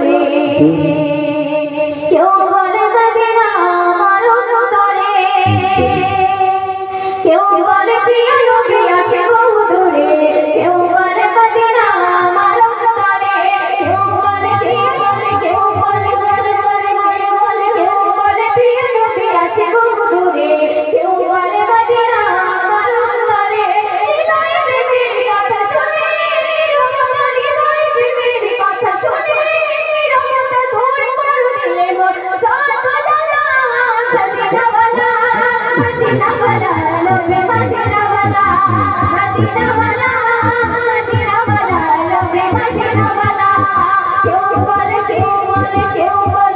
দূরে কেউ বলে মদিনা আমার তরে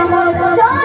আমার